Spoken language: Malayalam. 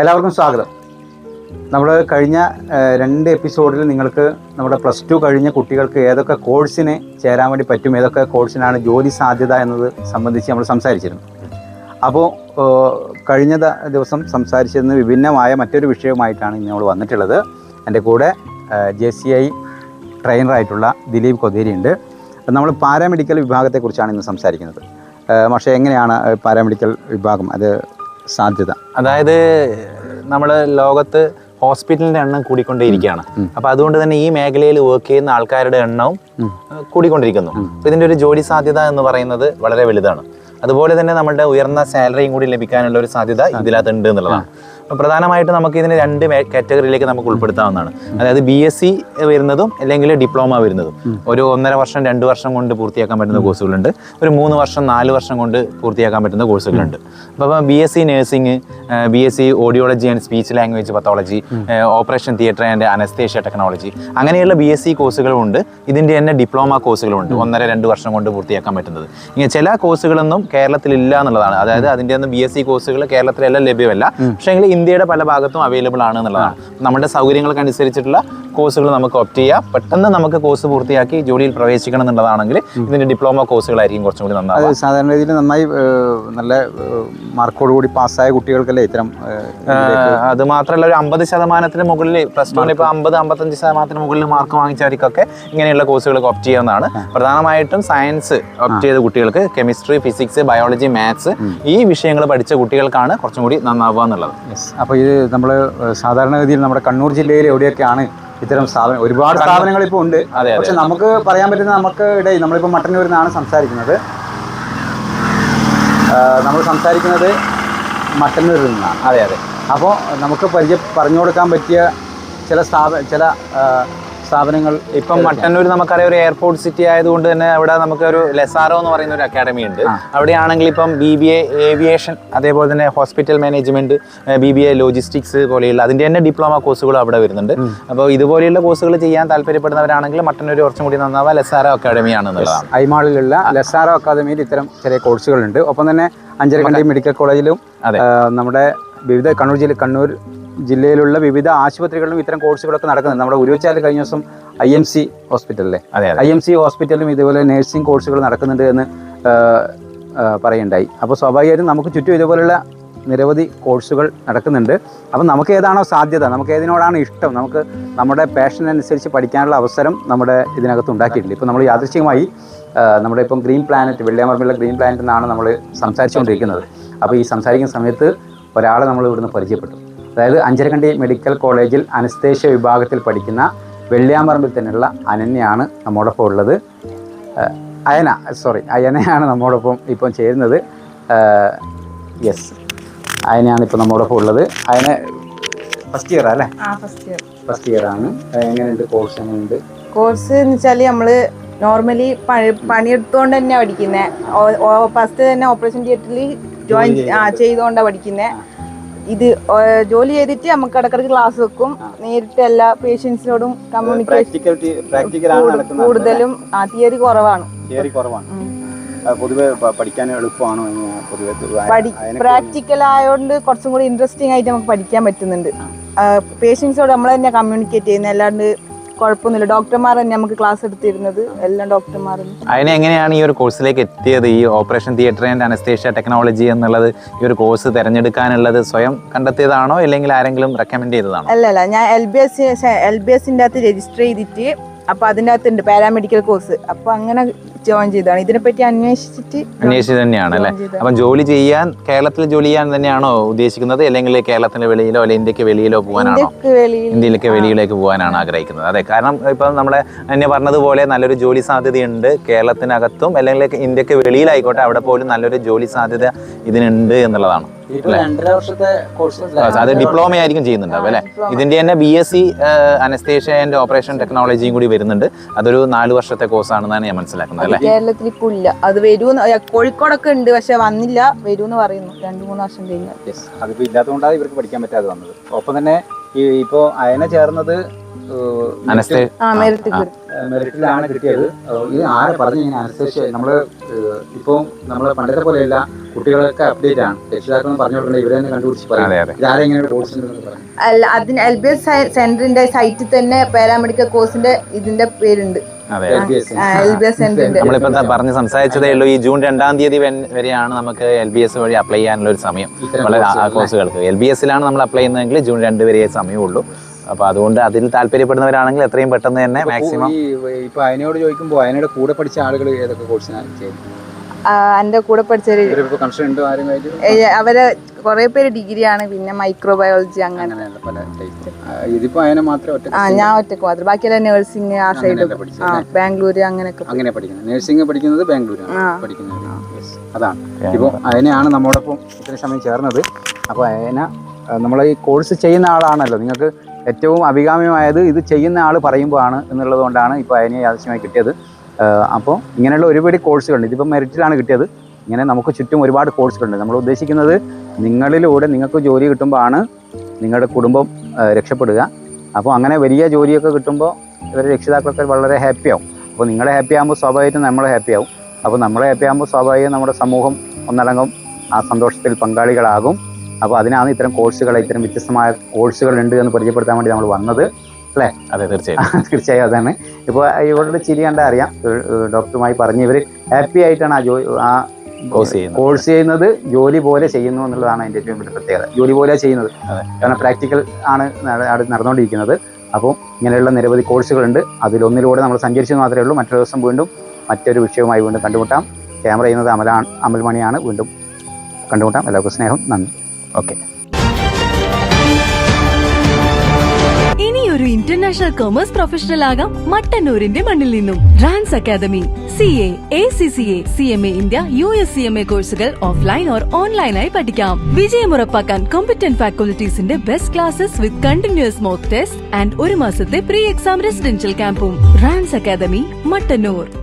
എല്ലാവർക്കും സ്വാഗതം. നമ്മൾ കഴിഞ്ഞ രണ്ട് എപ്പിസോഡിൽ നിങ്ങൾക്ക് നമ്മുടെ പ്ലസ് ടു കഴിഞ്ഞ കുട്ടികൾക്ക് ഏതൊക്കെ കോഴ്സിന് ചേരാൻ വേണ്ടി പറ്റും ഏതൊക്കെ കോഴ്സിനാണ് ജോലി സാധ്യത എന്നത് സംബന്ധിച്ച് നമ്മൾ സംസാരിച്ചിരുന്നു. അപ്പോൾ കഴിഞ്ഞ ദിവസം സംസാരിച്ചിരുന്ന വിഭിന്നമായ മറ്റൊരു വിഷയവുമായിട്ടാണ് ഇന്ന് നമ്മൾ വന്നിട്ടുള്ളത്. എന്റെ കൂടെ ജെ സി ഐ ട്രെയിനറായിട്ടുള്ള ദിലീപ് കൊതേരി ഉണ്ട്. നമ്മൾ പാരാമെഡിക്കൽ വിഭാഗത്തെക്കുറിച്ചാണ് ഇന്ന് സംസാരിക്കുന്നത്. പക്ഷേ എങ്ങനെയാണ് പാരാമെഡിക്കൽ വിഭാഗം? അത് സാധ്യത. അതായത് നമ്മൾ ലോകത്ത് ഹോസ്പിറ്റലിന്റെ എണ്ണം കൂടിക്കൊണ്ടേയിരിക്കുകയാണ്. അപ്പൊ അതുകൊണ്ട് തന്നെ ഈ മേഖലയിൽ വർക്ക് ചെയ്യുന്ന ആൾക്കാരുടെ എണ്ണവും കൂടിക്കൊണ്ടിരിക്കുന്നു. ഇതിന്റെ ഒരു ജോലി സാധ്യത എന്ന് പറയുന്നത് വളരെ വലുതാണ്. അതുപോലെ തന്നെ നമ്മുടെ ഉയർന്ന സാലറിയും കൂടി ലഭിക്കാനുള്ള ഒരു സാധ്യത ഇതിനകത്തുണ്ട് എന്നുള്ളതാണ്. പ്രധാനമായിട്ട് നമുക്ക് ഇതിന് രണ്ട് കാറ്റഗറിയിലേക്ക് നമുക്ക് ഉൾപ്പെടുത്താവുന്നതാണ്. അതായത് ബി എസ് സി വരുന്നതും അല്ലെങ്കിൽ ഡിപ്ലോമ വരുന്നതും. ഒരു ഒന്നര വർഷം രണ്ട് വർഷം കൊണ്ട് പൂർത്തിയാക്കാൻ പറ്റുന്ന കോഴ്സുകളുണ്ട്. ഒരു മൂന്ന് വർഷം നാല് വർഷം കൊണ്ട് പൂർത്തിയാക്കാൻ പറ്റുന്ന കോഴ്സുകളുണ്ട്. അപ്പോൾ B S C nursing B S C audiology and speech language pathology operation theatre and anaesthesia technology അങ്ങനെയുള്ള ബി എസ് സി കോഴ്സുകളുമുണ്ട് ഇതിന്റെ തന്നെ ഡിപ്ലോമ കോഴ്സുകളുണ്ട്. ഒന്നര രണ്ട് വർഷം കൊണ്ട് പൂർത്തിയാക്കാൻ പറ്റുന്നത്. ഇങ്ങനെ ചില കോഴ്സുകളൊന്നും കേരളത്തിൽ ഇല്ല എന്നുള്ളതാണ്. അതായത് അതിന്റെ ഒന്നും ബി എസ് സി കോഴ്സുകൾ കേരളത്തിലെല്ലാം ലഭ്യമല്ല. പക്ഷേ എങ്കിൽ ഇന്ത്യയുടെ പല ഭാഗത്തും അവൈലബിൾ ആണ് എന്നുള്ളതാണ്. നമ്മുടെ സൗകര്യങ്ങൾക്ക് അനുസരിച്ചിട്ടുള്ള കോഴ്സുകൾ നമുക്ക് ഓപ്റ്റ് ചെയ്യാം. പെട്ടെന്ന് നമുക്ക് കോഴ്സ് പൂർത്തിയാക്കി ജോലിയിൽ പ്രവേശിക്കണം എന്നുള്ളതാണെങ്കിൽ ഇതിന്റെ ഡിപ്ലോമ കോഴ്സുകളായിരിക്കും കുറച്ചും കൂടി നന്നായി നന്നാവുക സാധാരണ രീതിയിൽ നന്നായി നല്ല മാർക്കോട് കൂടി പാസ്സായ കുട്ടികൾക്കല്ലേ ഇത്തരം അത് മാത്രമല്ല ഒരു അമ്പത് ശതമാനത്തിന് മുകളിൽ പ്ലസ് ടു ഇപ്പോൾ അമ്പത് അമ്പത്തഞ്ച് ശതമാനത്തിന് മുകളിൽ മാർക്ക് വാങ്ങിച്ചവർക്കൊക്കെ ഇങ്ങനെയുള്ള കോഴ്സുകൾ ഓപ്റ്റ് ചെയ്യാവുന്നതാണ്. പ്രധാനമായിട്ടും സയൻസ് ഓപ്റ്റ് ചെയ്ത കുട്ടികൾക്ക് കെമിസ്ട്രി ഫിസിക്സ് ബയോളജി മാത്സ് ഈ വിഷയങ്ങൾ പഠിച്ച കുട്ടികൾക്കാണ് കുറച്ചും കൂടി നന്നാവുക എന്നുള്ളത്. അപ്പോൾ ഇത് നമ്മൾ സാധാരണഗതിയിൽ നമ്മുടെ കണ്ണൂർ ജില്ലയിൽ എവിടെയൊക്കെയാണ് ഇത്തരം സ്ഥാപനം ഒരുപാട് സ്ഥാപനങ്ങൾ ഇപ്പോൾ ഉണ്ട്. പക്ഷെ നമുക്ക് പറയാൻ പറ്റുന്ന നമുക്ക് ഇടയിൽ നമ്മളിപ്പോൾ മട്ടന്നൂരിൽ നിന്നാണ് സംസാരിക്കുന്നത് നമ്മൾ സംസാരിക്കുന്നത് മട്ടന്നൂരിൽ നിന്നാണ്. അതെ അതെ. അപ്പോൾ നമുക്ക് പരിചയ പറഞ്ഞു കൊടുക്കാൻ പറ്റിയ ചില സ്ഥാപ ചില സ്ഥാപനങ്ങൾ. ഇപ്പം മട്ടന്നൂർ നമുക്കറിയാം ഒരു എയർപോർട്ട് സിറ്റി ആയതുകൊണ്ട് തന്നെ അവിടെ നമുക്ക് ഒരു ലെസാറോ എന്ന് പറയുന്ന ഒരു അക്കാഡമി ഉണ്ട്. അവിടെയാണെങ്കിൽ ഇപ്പം ബി ബി എ ഏവിയേഷൻ അതേപോലെ തന്നെ hospital management B B A logistics പോലെയുള്ള അതിന്റെ തന്നെ ഡിപ്ലോമ കോഴ്സുകളും അവിടെ വരുന്നുണ്ട്. അപ്പോൾ ഇതുപോലെയുള്ള കോഴ്സുകൾ ചെയ്യാൻ താല്പര്യപ്പെടുന്നവരാണെങ്കിൽ മട്ടന്നൂർ കുറച്ചും കൂടി നന്നാവുക ലെസാറോ അക്കാഡമിയാണ് എന്നുള്ളതാണ്. ഐമാളിലുള്ള ലെസാറോ അക്കാദമിയിൽ ഇത്തരം ചെറിയ കോഴ്സുകളുണ്ട്. ഒപ്പം തന്നെ അഞ്ചരക്കണ്ടി മെഡിക്കൽ കോളേജിലും. നമ്മുടെ വിവിധ കണ്ണൂർ ജില്ല കണ്ണൂർ ജില്ലയിലുള്ള വിവിധ ആശുപത്രികളിലും ഇത്തരം കോഴ്സുകളൊക്കെ നടക്കുന്നത് നമ്മുടെ ഉരുവച്ചാൽ കഴിഞ്ഞ ദിവസം ഐ എം സി ഹോസ്പിറ്റലിലെ ഐ എം സി ഹോസ്പിറ്റലിലും ഇതുപോലെ നഴ്സിംഗ് കോഴ്സുകൾ നടക്കുന്നുണ്ട് എന്ന് പറയുണ്ടായി. അപ്പോൾ സ്വാഭാവികമായിട്ടും നമുക്ക് ചുറ്റും ഇതുപോലുള്ള നിരവധി കോഴ്സുകൾ നടക്കുന്നുണ്ട്. അപ്പം നമുക്ക് ഏതാണോ സാധ്യത നമുക്ക് ഏതിനോടാണ് ഇഷ്ടം നമുക്ക് നമ്മുടെ പാഷൻ അനുസരിച്ച് പഠിക്കാനുള്ള അവസരം നമ്മുടെ ഇതിനകത്ത് ഉണ്ടാക്കിയിട്ടില്ല ഇപ്പോൾ നമ്മൾ യാദൃശ്ചികമായി നമ്മുടെ ഇപ്പം ഗ്രീൻ പ്ലാനറ്റ് വെള്ളിയാമർമ്മയുള്ള ഗ്രീൻ പ്ലാനറ്റ് എന്നാണ് നമ്മൾ സംസാരിച്ചുകൊണ്ടിരിക്കുന്നത്. അപ്പോൾ ഈ സംസാരിക്കുന്ന സമയത്ത് ഒരാളെ നമ്മൾ ഇവിടുന്ന് പരിചയപ്പെട്ടു. അതായത് അഞ്ചരക്കണ്ടി മെഡിക്കൽ കോളേജിൽ അനസ്തേഷ്യ വിഭാഗത്തിൽ പഠിക്കുന്ന വെള്ളിയാമ്പറമ്പിൽ തന്നെയുള്ള അനന്യയാണ് നമ്മോടൊപ്പം ഉള്ളത്. അയന സോറി അയനയാണ് നമ്മോടൊപ്പം ഇപ്പോൾ ചേരുന്നത്. യെസ് അയനയാണ് ഇപ്പോൾ നമ്മോടൊപ്പം ഉള്ളത്. അയന ഫസ്റ്റ് ഇയർ അല്ലേ? ഫസ്റ്റ് ഇയർ ആണ്. എങ്ങനെയുണ്ട് കോഴ്സ് എങ്ങനെയുണ്ട്? കോഴ്സ് എന്ന് വെച്ചാൽ നമ്മൾ നോർമലി പണിയെടുത്തോണ്ട് തന്നെ പഠിക്കുന്നത് ഫസ്റ്റ് തന്നെ ഓപ്പറേഷൻ തിയേറ്ററിൽ ജോയിൻ ചെയ്തുകൊണ്ടാണ് പഠിക്കുന്നത് ഇത് ജോലി ചെയ്തിട്ട് നമുക്ക് ഇടക്കിടക്ക് ക്ലാസ് വെക്കും. നേരിട്ട് എല്ലാ പേഷ്യൻസിനോടും കമ്മ്യൂണിക്കേഷൻ കൂടുതലും ആ തിയറി കുറവാണ്. തിയറി കുറവാണ്. പൊതുവെ പഠിക്കാൻ എളുപ്പമാണോ പൊതുവെ പ്രാക്ടിക്കൽ ആയതുകൊണ്ട് കുറച്ചും കൂടി ഇൻട്രസ്റ്റിംഗ് ആയിട്ട് നമുക്ക് പഠിക്കാൻ പറ്റുന്നുണ്ട്. പേഷ്യൻസോട് നമ്മൾ തന്നെ കമ്മ്യൂണിക്കേറ്റ് ചെയ്യുന്ന അല്ലാണ്ട് കുഴപ്പമൊന്നുമില്ല. ഡോക്ടർമാർ തന്നെ നമുക്ക് ക്ലാസ് എടുത്തിരുന്നത്. എല്ലാം ഡോക്ടർമാരും. അതിന് എങ്ങനെയാണ് ഈ ഒരു കോഴ്സിലേക്ക് എത്തിയത്? ഈ operation theatre and anaesthesia technology എന്നുള്ളത് ഈ ഒരു കോഴ്സ് തിരഞ്ഞെടുക്കാനുള്ളത് സ്വയം കണ്ടെത്തിയതാണോ? അല്ലെങ്കിൽ ആരെങ്കിലും റെക്കമെൻഡ് ചെയ്തതാണോ? അല്ല അല്ല. ഞാൻ L B S L B എസിന്റെ അകത്ത് രജിസ്റ്റർ ചെയ്തിട്ട് അപ്പോൾ അതിന്റെ അകത്തുണ്ട് പാരാമെഡിക്കൽ കോഴ്സ് അപ്പോൾ അങ്ങനെ ജോയിൻ ചെയ്തതാണ്. ഇതിനെപ്പറ്റി അന്വേഷിച്ചിട്ട് അന്വേഷിച്ച് തന്നെയാണ് അല്ലേ? അപ്പൊ ജോലി ചെയ്യാൻ കേരളത്തിൽ ജോലി ചെയ്യാൻ തന്നെയാണോ ഉദ്ദേശിക്കുന്നത്? അല്ലെങ്കിൽ കേരളത്തിന്റെ വെളിയിലോ അല്ലെങ്കിൽ ഇന്ത്യയ്ക്ക് വെളിയിലോ പോകാനാണോ? ഇന്ത്യയിലേക്ക് വെളിയിലേക്ക് പോകാനാണ് ആഗ്രഹിക്കുന്നത്. അതെ കാരണം ഇപ്പം നമ്മളെ എന്നെ പറഞ്ഞതുപോലെ നല്ലൊരു ജോലി സാധ്യതയുണ്ട് കേരളത്തിനകത്തും അല്ലെങ്കിൽ ഇന്ത്യയ്ക്ക് വെളിയിലായിക്കോട്ടെ അവിടെ പോലും നല്ലൊരു ജോലി സാധ്യത ഇതിനുണ്ട് എന്നുള്ളതാണ്. ഇപ്പോൾ രണ്ടര വർഷത്തെ കോഴ്സ് അത് ഡിപ്ലോമ ആയിരിക്കും ചെയ്യുന്നുണ്ടാവും അല്ലേ? ഇതിന്റെ തന്നെ B S C anaesthesia and operation ടെക്നോളജിയും കൂടി വരുന്നുണ്ട്. അതൊരു നാല് വർഷത്തെ കോഴ്സാണെന്നാണ് ഞാൻ മനസ്സിലാക്കുന്നത് അല്ലേ? കേരളത്തിൽ ഇപ്പോൾ ഇല്ല. അത് വരുമെന്ന് കോഴിക്കോടൊക്കെ ഉണ്ട് പക്ഷെ വന്നില്ല. വരുമെന്ന് പറയുന്നു. രണ്ട് മൂന്ന് വർഷം കഴിഞ്ഞാൽ. യെസ് അതിപ്പോൾ ഇല്ലാത്തതുകൊണ്ടാണ് ഇവർക്ക് പഠിക്കാൻ പറ്റാതെ വന്നത്. ഒപ്പം തന്നെ ഇപ്പോ ഇപ്പോൾ അയന ചേർന്നത് അനസ്തേ ആ മെറിറ്റിലാണ് കിട്ടിയത്. ഇത് ആരെ പറഞ്ഞു കഴിഞ്ഞാൽ അനസ്തേഷ്യ നമ്മൾ ഇപ്പോ നമ്മൾ പണ്ടത്തെ പോലെയല്ല കുട്ടികളൊക്കെ അപ്ഡേറ്റ് ആണ്. രക്ഷിതാക്കളും പറഞ്ഞു ഇവരെ തന്നെ കണ്ടുപിടിച്ച് അതെ, പറയും ഇതാരെങ്ങനെ കോഴ്സ് ഉണ്ടെന്ന് പറഞ്ഞു അല്ല അതിന് എൽ ബി എസ് സെന്ററിന്റെ സൈറ്റിൽ തന്നെ പാരാമെഡിക്കൽ കോഴ്സിന്റെ ഇതിന്റെ പേരുണ്ട്. നമ്മളിപ്പോ പറഞ്ഞ് സംസാരിച്ചതേ ഉള്ളൂ ഈ ജൂൺ രണ്ടാം തീയതി വരെയാണ് നമുക്ക് എൽ ബി എസ് വഴി അപ്ലൈ ചെയ്യാനുള്ള ഒരു സമയം. വളരെ ആ കോഴ്സുകൾ കോഴ്സുകൾക്ക് എൽ ബി എസിലാണ് നമ്മൾ അപ്ലൈ ചെയ്യുന്നതെങ്കിൽ ജൂൺ രണ്ട് വരെ സമയമുള്ളൂ. അപ്പൊ അതുകൊണ്ട് അതിൽ താല്പര്യപ്പെടുന്നവരാണെങ്കിൽ എത്രയും പെട്ടെന്ന് തന്നെ മാക്സിമം ഇപ്പൊ അതിനോട് ചോദിക്കുമ്പോൾ അതിനോട് കൂടെ പഠിച്ച ആളുകൾ ഏതൊക്കെ കോഴ്സിനാണ് ചെയ്യുന്നത് ആ, എന്റെ കൂടെ പഠിച്ചൊരു അവർ കുറെ പേര് ഡിഗ്രിയാണ് പിന്നെ മൈക്രോബയോളജി അങ്ങനെ. ആ ഞാൻ ഒറ്റയ്ക്ക് മാത്രം. ബാക്കിയെല്ലാം നേഴ്സിംഗ് ആ സൈഡ് ആ ബാംഗ്ലൂര് അങ്ങനെയൊക്കെ അങ്ങനെ പഠിക്കുന്നത്. നഴ്സിംഗ് പഠിക്കുന്നത് ബാംഗ്ലൂരാണ്. പഠിക്കുന്നത്. അതാണ്. ഇപ്പോൾ അതിനെയാണ് നമ്മോടൊപ്പം ഇത്രയും സമയം ചേർന്നത്. അപ്പോൾ അതിനെ നമ്മൾ ഈ കോഴ്സ് ചെയ്യുന്ന ആളാണല്ലോ. നിങ്ങൾക്ക് ഏറ്റവും അഭികാമ്യമായത് ഇത് ചെയ്യുന്ന ആൾ പറയുമ്പോഴാണ് എന്നുള്ളത് കൊണ്ടാണ് ഇപ്പോൾ അതിനെ ആവശ്യമായി കിട്ടിയത്. അപ്പോൾ ഇങ്ങനെയുള്ള ഒരുപാട് കോഴ്സുകളുണ്ട്. ഇതിപ്പോൾ മെറിറ്റിലാണ് കിട്ടിയത്. ഇങ്ങനെ നമുക്ക് ചുറ്റും ഒരുപാട് കോഴ്സുകളുണ്ട്. നമ്മൾ ഉദ്ദേശിക്കുന്നത് നിങ്ങളിലൂടെ നിങ്ങൾക്ക് ജോലി കിട്ടുമ്പോൾ ആണ് നിങ്ങളുടെ കുടുംബം രക്ഷപ്പെടുക. അപ്പോൾ അങ്ങനെ വലിയ ജോലിയൊക്കെ കിട്ടുമ്പോൾ ഇവരുടെ രക്ഷിതാക്കളൊക്കെ വളരെ ഹാപ്പിയാവും അപ്പോൾ നിങ്ങളെ ഹാപ്പി ആകുമ്പോൾ സ്വാഭാവികമായിട്ടും നമ്മളെ ഹാപ്പിയാവും അപ്പോൾ നമ്മളെ ഹാപ്പി ആകുമ്പോൾ സ്വാഭാവികം നമ്മുടെ സമൂഹം ഒന്നടങ്കം ആ സന്തോഷത്തിൽ പങ്കാളികളാകും. അപ്പോൾ അതിനാണ് ഇത്തരം കോഴ്സുകൾ ഇത്തരം വ്യത്യസ്തമായ കോഴ്സുകൾ ഉണ്ട് എന്ന് പരിചയപ്പെടുത്താൻ വേണ്ടി നമ്മൾ വന്നത്. അതെ തീർച്ചയായും തീർച്ചയായും അതാണ്. ഇപ്പോൾ ഇവരുടെ ചിരി കണ്ടാൽ അറിയാം. ഡോക്ടറുമായി പറഞ്ഞ് ഇവർ ഹാപ്പി ആയിട്ടാണ് ആ ജോ ആ കോഴ്സ് ചെയ്യുന്നത്. കോഴ്സ് ചെയ്യുന്നത് ജോലി പോലെ ചെയ്യുന്നു എന്നുള്ളതാണ് അതിന്റെ ഏറ്റവും വലിയ പ്രത്യേകത. ജോലി പോലെ ചെയ്യുന്നത്. കാരണം പ്രാക്ടിക്കൽ ആണ് നടന്നുകൊണ്ടിരിക്കുന്നത്. അപ്പോൾ ഇങ്ങനെയുള്ള നിരവധി കോഴ്സുകളുണ്ട്. അതിലൊന്നിലൂടെ നമ്മൾ സഞ്ചരിച്ചു മാത്രമേ ഉള്ളൂ. മറ്റൊരു ദിവസം വീണ്ടും മറ്റൊരു വിഷയവുമായി വീണ്ടും കണ്ടുമുട്ടാം. ക്യാമറ ചെയ്യുന്നത് അമലാണ് അമൽമണിയാണ് വീണ്ടും കണ്ടുമുട്ടാം. എല്ലാവർക്കും സ്നേഹം. നന്ദി. ഓക്കെ. ഒരു ഇന്റർനാഷണൽ കൊമേഴ്സ് പ്രൊഫഷണൽ ആകാം മട്ടന്നൂരിന്റെ മണ്ണിൽ നിന്നും. Rans academy C A A C C A C M A India U S C M A കോഴ്സുകൾ ഓഫ്ലൈൻ ഓർ ഓൺലൈനായി പഠിക്കാം. വിജയം ഉറപ്പാക്കാൻ competent ഫാക്കൽറ്റീസിന്റെ best classes with continuous mock test and ഒരു മാസത്തെ പ്രീ എക്സാം റെസിഡൻഷ്യൽ ക്യാമ്പും റാൻസ് അക്കാദമി മട്ടന്നൂർ.